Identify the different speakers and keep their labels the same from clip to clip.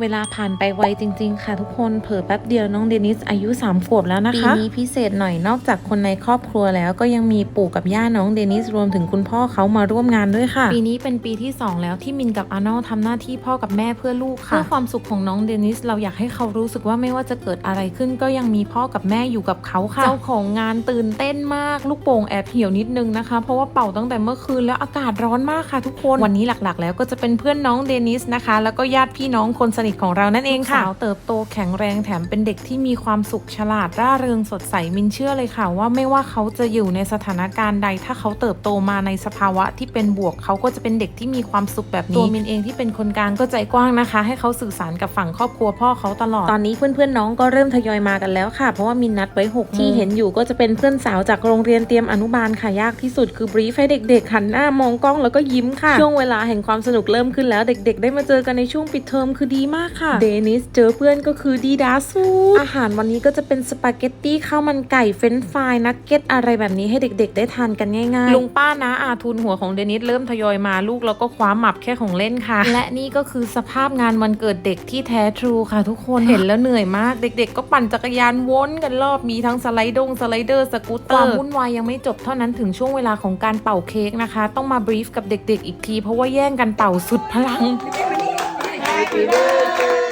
Speaker 1: เวลาผ่านไปไวจริง ๆ ค่ะทุกคนเผลอแป๊บเดียวน้องเดนิสอายุ3ขวบแล้วนะคะปีนี้พิเศษหน่อยนอกจากคนในครอบครัวแล้วก็ยังมีปู่กับย่าน้องเดนิสรวมถึงคุณพ่อเขามาร่วมงานด้วยค่ะ ปีนี้เป็นปีที่ 2 แล้วที่มินกับอาร์นอลทำหน้าที่พ่อกับแม่เพื่อลูกค่ะเพื่อความสุขของน้องเดนิสเราอยากให้เขารู้สึกว่าไม่ว่าจะเกิดอะไรขึ้น ก็ยังมีพ่อกับแม่อยู่กับเขาค่ะเจ้าของงานตื่นเต้นมากลูกโป่งแอบเหี่ยวนิดนึงนะคะ เพราะว่าเป่าตั้งแต่เมื่อคืนแล้วอากาศร้อนมากค่ะ ทุกคนวันนี้หลักๆ แล้วก็จะเป็นเพื่อนน้องเดนิสนะคะ แล้วก็ญาติพี่น้องคนสนิทของเรานั่นเองค่ะสาวเติบโตแข็งแรงแถมเป็นเด็กที่มีความสุขฉลาดร่าเริงสดใสมินเชื่อเลยค่ะ ว่าไม่ว่าเขาจะอยู่ในสถานการณ์ใด ถ้าเขาเติบโตมาในสภาวะที่เป็นบวก เขาก็จะเป็นเด็กที่มีความสุขแบบนี้ตัวมินเองที่เป็นคนกลางก็ใจกว้างนะคะ ให้เขาสื่อสารกับฝั่งครอบครัวพ่อเขาตลอดตอนนี้เพื่อนๆน้องก็เริ่มทยอยมากันแล้วค่ะ เพราะว่ามินนัดไว้6ที่เห็นอยู่ก็จะเป็นเพื่อนสาวจากโรงเรียนเตรียมอนุบาลค่ะยากที่สุดคือบรีฟให้เด็กๆหันหน้ามองกล้องแล้วก็ยิ้มค่ะช่วงเวลาแห่งความสนุกเริ่มขึ้นแล้วเด็ก ๆ ได้มาเจอกันในช่วงปิดเทอมคือดีมากค่ะ เดนิสเจอเพื่อนก็คือดีดาสูอาหารวันนี้ก็จะเป็นสปาเกตตี้ข้าวมันไก่เฟรนช์ฟรายนักเก็ตอะไรแบบนี้ให้เด็กๆ ได้ทานกันง่ายๆ ลุงป้านะอาทุนหัวของเดนิสเริ่มทยอยมาลูกแล้วก็คว้าหมับแค่ของเล่นค่ะ และนี่ก็คือสภาพงานวันเกิดเด็กที่แท้ทรูค่ะ ทุกคนเห็นแล้วเหนื่อยมาก เด็ก ๆ ก็ปั่นจักรยานวนกันรอบมีทั้งสไลด์ดงสไลเดอร์สกูตเตอร์ความวุ่นวายยังไม่จบเท่านั้นถึงช่วงเวลาของการเป่าเค้กนะคะ ต้องมาบรีฟกับเด็ก ๆ อีกที เพราะว่าแย่งกันเป่าสุดพลัง happy birthday.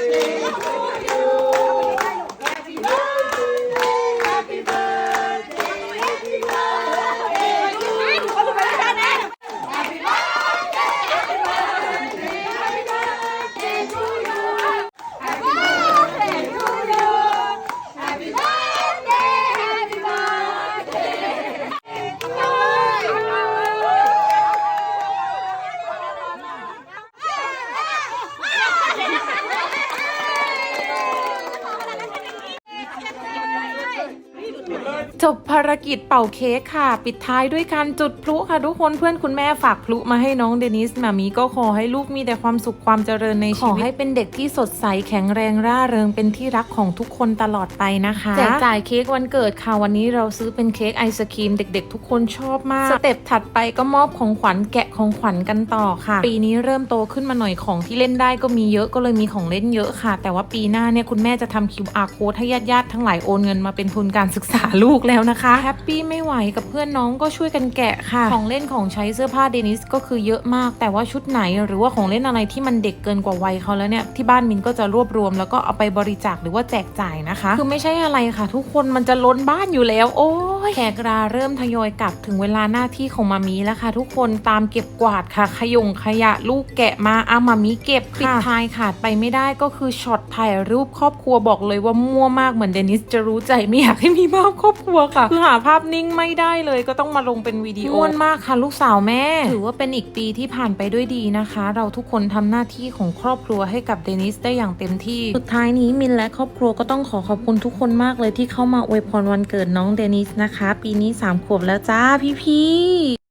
Speaker 1: จบภารกิจเป่าเค้กค่ะ ปิดท้ายด้วยการจุดพลุค่ะทุกคนเพื่อนคุณแม่ฝากพลุมาให้น้องเดนิสมามีก็ขอให้ลูกมีแต่ความสุขความเจริญในชีวิต ขอให้เป็นเด็กที่สดใสแข็งแรงร่าเริงเป็นที่รักของทุกคนตลอดไปนะคะแจกจ่ายเค้กวันเกิดค่ะวันนี้เราซื้อเป็นเค้กไอศครีมเด็กๆ ทุกคนชอบมากสเต็ปถัดไปก็มอบของขวัญแกะของขวัญกันต่อค่ะ ปีนี้เริ่มโตขึ้นมาหน่อยของที่เล่นได้ก็มีเยอะก็เลยมีของเล่นเยอะค่ะ แต่ว่าปีหน้าเนี่ยคุณแม่จะทำ QR code ให้ญาติๆทั้งหลายโอนเงินมาเป็นทุนการศึกษาลูกแล้วนะคะแฮปปี้ไม่ไหวกับเพื่อนน้องก็ช่วยกันแกะค่ะ ของเล่นของใช้เสื้อผ้าเดนิสก็คือเยอะมาก แต่ว่าชุดไหนหรือว่าของเล่นอะไรที่มันเด็กเกินกว่าวัยเขาแล้วเนี่ยที่บ้านมินก็จะรวบรวม แล้วก็เอาไปบริจาคหรือว่าแจกจ่ายนะคะ คือไม่ใช่อะไรค่ะ ทุกคนมันจะล้นบ้านอยู่แล้ว โอ้ยแขกราเริ่มทยอยกลับถึงเวลาหน้าที่ของมามีแล้วค่ะ ทุกคนตามเก็บกวาดค่ะ ขยงขยะลูกแกะมาอามามีเก็บปิดท้ายขาดไปไม่ได้ก็คือช็อตถ่ายรูปครอบครัวบอกเลยว่ามั่วมากเหมือนเดนิสจะรู้ใจไม่อยากให้มีภาพครอบครัวค่ะคือหาภาพนิ่งไม่ได้เลยก็ต้องมาลงเป็นวิดีโอม่วนมากค่ะลูกสาวแม่ ถือว่าเป็นอีกปีที่ผ่านไปด้วยดีนะคะ เราทุกคนทำหน้าที่ของครอบครัวให้กับเดนิสได้อย่างเต็มที่ สุดท้ายนี้มินและครอบครัวก็ต้องขอขอบคุณทุกคนมากเลยที่เข้ามาอวยพรวันเกิดน้องเดนิสนะคะ ปีนี้3ขวบแล้วจ้าพี่ๆ